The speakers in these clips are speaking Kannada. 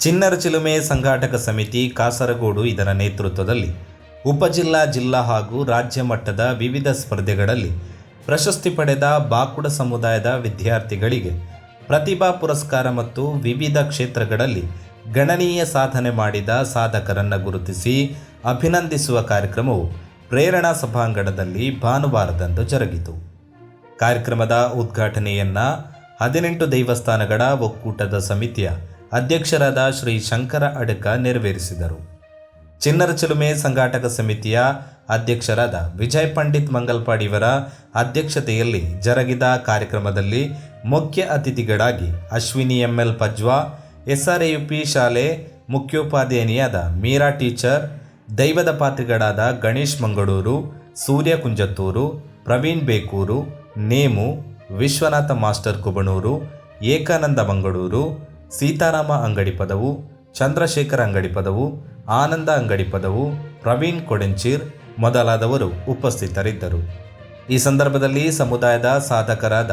ಚಿನ್ನರ ಚಿಲುಮೆ ಸಂಘಾಟಕ ಸಮಿತಿ ಕಾಸರಗೋಡು ಇದರ ನೇತೃತ್ವದಲ್ಲಿ ಉಪಜಿಲ್ಲಾ ಜಿಲ್ಲಾ ಹಾಗೂ ರಾಜ್ಯ ಮಟ್ಟದ ವಿವಿಧ ಸ್ಪರ್ಧೆಗಳಲ್ಲಿ ಪ್ರಶಸ್ತಿ ಪಡೆದ ಬಾಕುಡ ಸಮುದಾಯದ ವಿದ್ಯಾರ್ಥಿಗಳಿಗೆ ಪ್ರತಿಭಾ ಪುರಸ್ಕಾರ ಮತ್ತು ವಿವಿಧ ಕ್ಷೇತ್ರಗಳಲ್ಲಿ ಗಣನೀಯ ಸಾಧನೆ ಮಾಡಿದ ಸಾಧಕರನ್ನು ಗುರುತಿಸಿ ಅಭಿನಂದಿಸುವ ಕಾರ್ಯಕ್ರಮವು ಪ್ರೇರಣಾ ಸಭಾಂಗಣದಲ್ಲಿ ಭಾನುವಾರದಂದು ಜರುಗಿತು. ಕಾರ್ಯಕ್ರಮದ ಉದ್ಘಾಟನೆಯನ್ನ ಹದಿನೆಂಟು ದೇವಸ್ಥಾನಗಳ ಒಕ್ಕೂಟದ ಸಮಿತಿಯ ಅಧ್ಯಕ್ಷರಾದ ಶ್ರೀ ಶಂಕರ ಅಡಕ ನೆರವೇರಿಸಿದರು. ಚಿನ್ನರ ಚಿಲುಮೆ ಸಂಘಾಟಕ ಸಮಿತಿಯ ಅಧ್ಯಕ್ಷರಾದ ವಿಜಯ್ ಪಂಡಿತ್ ಮಂಗಲ್ಪಾಡಿಯವರ ಅಧ್ಯಕ್ಷತೆಯಲ್ಲಿ ಜರುಗಿದ ಕಾರ್ಯಕ್ರಮದಲ್ಲಿ ಮುಖ್ಯ ಅತಿಥಿಗಳಾಗಿ ಅಶ್ವಿನಿ ಎಂಎಲ್ ಪಜ್ವಾ, ಎಸ್ಆರ್ಎಯುಪಿ ಶಾಲೆ ಮುಖ್ಯೋಪಾಧ್ಯಾಯಿನಿಯಾದ ಮೀರಾ ಟೀಚರ್, ದೈವದ ಪಾತ್ರಿಗಳಾದ ಗಣೇಶ್ ಮಂಗಳೂರು, ಸೂರ್ಯ ಕುಂಜತ್ತೂರು, ಪ್ರವೀಣ್ ಬೇಕೂರು, ನೇಮು, ವಿಶ್ವನಾಥ ಮಾಸ್ಟರ್ ಕುಬಣೂರು, ಏಕಾನಂದ ಮಂಗಳೂರು ಸೀತಾರಾಮ ಅಂಗಡಿ ಪದವು, ಚಂದ್ರಶೇಖರ ಅಂಗಡಿ ಪದವು, ಆನಂದ ಅಂಗಡಿ ಪದವು, ಪ್ರವೀಣ್ ಕೊಡೆಂಚೀರ್ ಮೊದಲಾದವರು ಉಪಸ್ಥಿತರಿದ್ದರು. ಈ ಸಂದರ್ಭದಲ್ಲಿ ಸಮುದಾಯದ ಸಾಧಕರಾದ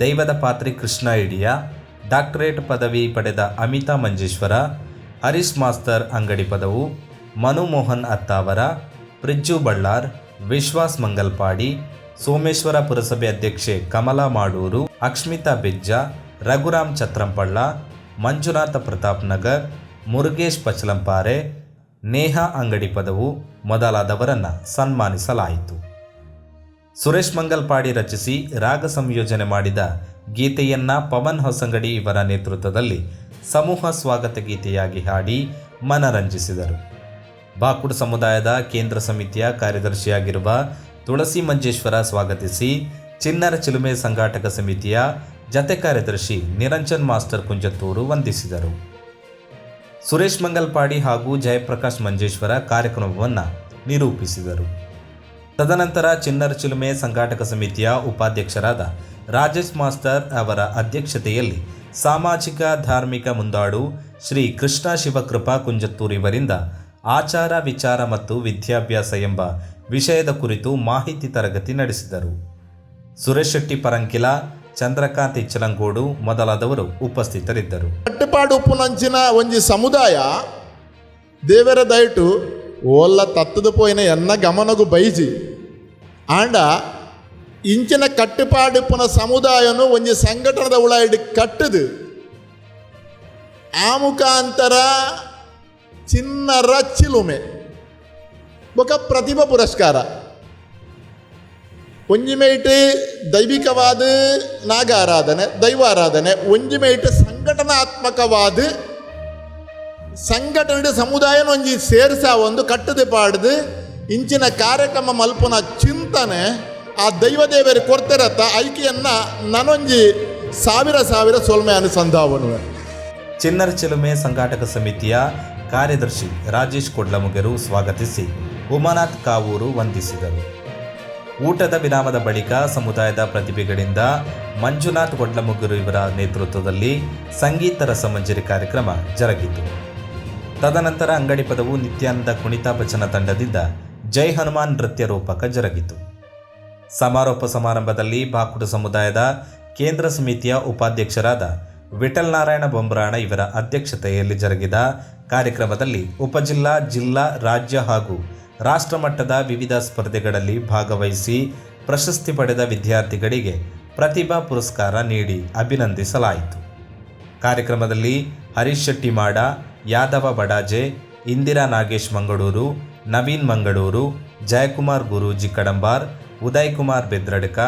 ದೈವದ ಪಾತ್ರಿ ಕೃಷ್ಣ ಇಡಿಯ, ಡಾಕ್ಟರೇಟ್ ಪದವಿ ಪಡೆದ ಅಮಿತಾ ಮಂಜೇಶ್ವರ, ಹರೀಶ್ ಮಾಸ್ತರ್ ಅಂಗಡಿ ಪದವು ಮನುಮೋಹನ್ ಅತ್ತಾವರ, ಪ್ರಿಜ್ಜು ಬಳ್ಳಾರ್, ವಿಶ್ವಾಸ್ ಮಂಗಲ್ಪಾಡಿ, ಸೋಮೇಶ್ವರ ಪುರಸಭೆ ಅಧ್ಯಕ್ಷೆ ಕಮಲಾ ಮಾಡೂರು ಅಕ್ಷ್ಮಿತಾ ಬೆಜ್ಜ, ರಘುರಾಮ್ ಛತ್ರಂಪಳ್ಳ ಮಂಜುನಾಥ ಪ್ರತಾಪ್ ನಗರ್, ಮುರುಗೇಶ್ ಪಚಲಂಪಾರೆ ನೇಹಾ ಅಂಗಡಿ ಪದವು ಮೊದಲಾದವರನ್ನು ಸನ್ಮಾನಿಸಲಾಯಿತು. ಸುರೇಶ್ ಮಂಗಲ್ಪಾಡಿ ರಚಿಸಿ ರಾಗ ಸಂಯೋಜನೆ ಮಾಡಿದ ಗೀತೆಯನ್ನ ಪವನ್ ಹೊಸಂಗಡಿ ಇವರ ನೇತೃತ್ವದಲ್ಲಿ ಸಮೂಹ ಸ್ವಾಗತ ಗೀತೆಯಾಗಿ ಹಾಡಿ ಮನರಂಜಿಸಿದರು. ಬಾಕುಡ್ ಸಮುದಾಯದ ಕೇಂದ್ರ ಸಮಿತಿಯ ಕಾರ್ಯದರ್ಶಿಯಾಗಿರುವ ತುಳಸಿ ಮಂಜೇಶ್ವರ ಸ್ವಾಗತಿಸಿ ಚಿನ್ನರ ಚಿಲುಮೆ ಸಂಘಾಟಕ ಸಮಿತಿಯ ಜತೆ ಕಾರ್ಯದರ್ಶಿ ನಿರಂಜನ್ ಮಾಸ್ಟರ್ ಕುಂಜತ್ತೂರು ವಂದಿಸಿದರು. ಸುರೇಶ್ ಮಂಗಲ್ಪಾಡಿ ಹಾಗೂ ಜಯಪ್ರಕಾಶ್ ಮಂಜೇಶ್ವರ ಕಾರ್ಯಕ್ರಮವನ್ನು ನಿರೂಪಿಸಿದರು. ತದನಂತರ ಚಿನ್ನರ ಚಿಲುಮೆ ಸಂಘಾಟಕ ಸಮಿತಿಯ ಉಪಾಧ್ಯಕ್ಷರಾದ ರಾಜೇಶ್ ಮಾಸ್ತರ್ ಅವರ ಅಧ್ಯಕ್ಷತೆಯಲ್ಲಿ ಸಾಮಾಜಿಕ, ಧಾರ್ಮಿಕ ಮುಂದಾಡು ಶ್ರೀ ಕೃಷ್ಣ ಶಿವಕೃಪಾ ಕುಂಜತ್ತೂರು ಇವರಿಂದ ಆಚಾರ, ವಿಚಾರ ಮತ್ತು ವಿದ್ಯಾಭ್ಯಾಸ ಎಂಬ ವಿಷಯದ ಕುರಿತು ಮಾಹಿತಿ ತರಗತಿ ನಡೆಸಿದರು. ಸುರೇಶ್ ಶೆಟ್ಟಿ ಪರಂಕಿಲ ಚಂದ್ರಕಾಂತ್ ಇಚ್ಚಲಂಗೋಡು ಮೊದಲಾದವರು ಉಪಸ್ಥಿತರಿದ್ದರು. ಕಟ್ಟುಪಾಡು ಉಪ್ಪುನಂಚಿನ ಒಂಜಿ ಸಮುದಾಯ, ದೇವರ ದಯಟು ಓಲ್ಲ ತತ್ತದು ಪೋಯಿನ ಎನ್ನ ಗಮನಗು ಬೈಜಿ. ಆಂಡ ಇಂಚಿನ ಕಟ್ಟುಪಾಡುಪ್ಪುನ ಸಮುದಾಯನು ಒಂಜಿ ಸಂಘಟನದ ಉಳಾಯಿಡ್ ಕಟ್ಟದು. ಆ ಮುಖಾಂತರ ಚಿನ್ನರ ಚಿಲುಮೆ. ಬೊಕ ಪ್ರತಿಭಾ ಪುರಸ್ಕಾರ. ಒಂಜಿಮೇಟ್ ದೈವಿಕವಾದ ನಾಗ ಆರಾಧನೆ ದೈವ ಆರಾಧನೆ ಒಂಜಿಮೇಟ್ ಸಂಘಟನಾತ್ಮಕವಾದ ಸಂಘಟನೆ ಸಮುದಾಯನ ಒಂಜಿ ಸೇರಿಸ ಒಂದು ಕಟ್ಟದೆ ಪಾಡ್ದು ಇಂಚಿನ ಕಾರ್ಯಕ್ರಮ ಮಲ್ಪುನ ಚಿಂತನೆ ಆ ದೈವ ಐಕಿಯನ್ನ ಐಕೆಯನ್ನ ನನೊಂಜಿ ಸಾವಿರ ಸಾವಿರ ಸೊಲ್ಮೆ ಅನುಸಂಧಾವನು ಚಿನ್ನರ ಚಿಲುಮೆ ಸಂಘಾಟಕ ಸಮಿತಿಯ ಕಾರ್ಯದರ್ಶಿ ರಾಜೇಶ್ ಕೊಡ್ಲಮುಗರು ಸ್ವಾಗತಿಸಿ. ಉಮಾನಾಥ್ ಕಾವೂರು ವಂದಿಸಿದರು. ಊಟದ ವಿರಾಮದ ಬಳಿಕ ಸಮುದಾಯದ ಪ್ರತಿಭೆಗಳಿಂದ ಮಂಜುನಾಥ್ ಕೊಡ್ಲಮುಗರು ಇವರ ನೇತೃತ್ವದಲ್ಲಿ ಸಂಗೀತ ರಸಮಂಜರಿ ಕಾರ್ಯಕ್ರಮ ಜರುಗಿತು. ತದನಂತರ ಅಂಗಡಿ ಪದವು ನಿತ್ಯಾನಂದ ಕುಣಿತಾ ಭಜನ ತಂಡದಿಂದ ಜೈ ಹನುಮಾನ್ ನೃತ್ಯ ರೂಪಕ ಜರುಗಿತು. ಸಮಾರೋಪ ಸಮಾರಂಭದಲ್ಲಿ ಬಾಕುಡ ಸಮುದಾಯದ ಕೇಂದ್ರ ಸಮಿತಿಯ ಉಪಾಧ್ಯಕ್ಷರಾದ ವಿಠಲ್ ನಾರಾಯಣ ಬೊಂಬ್ರಾಣ ಇವರ ಅಧ್ಯಕ್ಷತೆಯಲ್ಲಿ ಜರುಗಿದ ಕಾರ್ಯಕ್ರಮದಲ್ಲಿ ಉಪಜಿಲ್ಲಾ, ಜಿಲ್ಲಾ, ರಾಜ್ಯ ಹಾಗೂ ರಾಷ್ಟ್ರಮಟ್ಟದ ವಿವಿಧ ಸ್ಪರ್ಧೆಗಳಲ್ಲಿ ಭಾಗವಹಿಸಿ ಪ್ರಶಸ್ತಿ ಪಡೆದ ವಿದ್ಯಾರ್ಥಿಗಳಿಗೆ ಪ್ರತಿಭಾ ಪುರಸ್ಕಾರ ನೀಡಿ ಅಭಿನಂದಿಸಲಾಯಿತು. ಕಾರ್ಯಕ್ರಮದಲ್ಲಿ ಹರೀಶ್ ಶೆಟ್ಟಿ ಮಾಡ ಯಾದವ ಬಡಾಜೆ, ಇಂದಿರಾ ನಾಗೇಶ್ ಮಂಗಳೂರು, ನವೀನ್ ಮಂಗಳೂರು, ಜಯಕುಮಾರ್ ಗುರೂಜಿ ಕಡಂಬಾರ್ ಉದಯ್ ಕುಮಾರ್ ಬೆದ್ರಡ್ಕ,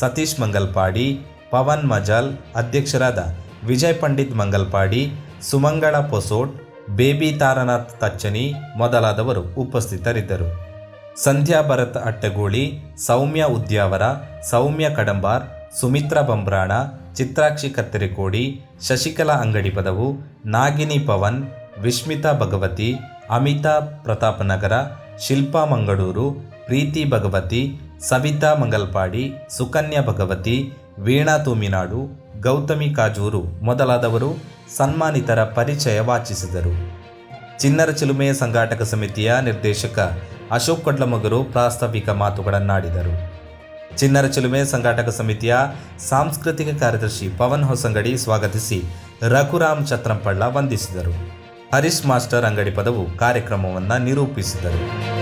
ಸತೀಶ್ ಮಂಗಲ್ಪಾಡಿ, ಪವನ್ ಮಜಾಲ್ ಅಧ್ಯಕ್ಷರಾದ ವಿಜಯ್ ಪಂಡಿತ್ ಮಂಗಲ್ಪಾಡಿ, ಸುಮಂಗಳ ಪೊಸೋಟ್ ಬೇಬಿ ತಾರನಾಥ್ ತಚ್ಚನಿ ಮೊದಲಾದವರು ಉಪಸ್ಥಿತರಿದ್ದರು. ಸಂಧ್ಯಾ ಭರತ್ ಅಟ್ಟಗೋಳಿ, ಸೌಮ್ಯ ಉದ್ಯಾವರ, ಸೌಮ್ಯ ಕಡಂಬಾರ್ ಸುಮಿತ್ರಾ ಬಂಬ್ರಾಣ, ಚಿತ್ರಾಕ್ಷಿ ಕತ್ತರಿಕೋಡಿ, ಶಶಿಕಲಾ ಅಂಗಡಿ ಪದವು, ನಾಗಿನಿ ಪವನ್, ವಿಶ್ಮಿತಾ ಭಗವತಿ, ಅಮಿತಾ ಪ್ರತಾಪನಗರ, ಶಿಲ್ಪಾ ಮಂಗಳೂರು, ಪ್ರೀತಿ ಭಗವತಿ, ಸವಿತಾ ಮಂಗಲ್ಪಾಡಿ, ಸುಕನ್ಯಾ ಭಗವತಿ, ವೀಣಾ ತೂಮಿನಾಡು, ಗೌತಮಿ ಕಾಜೂರು ಮೊದಲಾದವರು ಸನ್ಮಾನಿತರ ಪರಿಚಯ ವಾಚಿಸಿದರು. ಚಿನ್ನರ ಚಿಲುಮೆ ಸಂಘಾಟಕ ಸಮಿತಿಯ ನಿರ್ದೇಶಕ ಅಶೋಕ್ ಕಡ್ಲಮಗರು ಪ್ರಾಸ್ತಾವಿಕ ಮಾತುಗಳನ್ನಾಡಿದರು. ಚಿನ್ನರ ಚಿಲುಮೆ ಸಂಘಾಟಕ ಸಮಿತಿಯ ಸಾಂಸ್ಕೃತಿಕ ಕಾರ್ಯದರ್ಶಿ ಪವನ್ ಹೊಸಂಗಡಿ ಸ್ವಾಗತಿಸಿ ರಘುರಾಮ್ ಛತ್ರಂಪಳ್ಳ ವಂದಿಸಿದರು. ಹರೀಶ್ ಮಾಸ್ಟರ್ ಅಂಗಡಿ ಪದವು ಕಾರ್ಯಕ್ರಮವನ್ನು ನಿರೂಪಿಸಿದರು.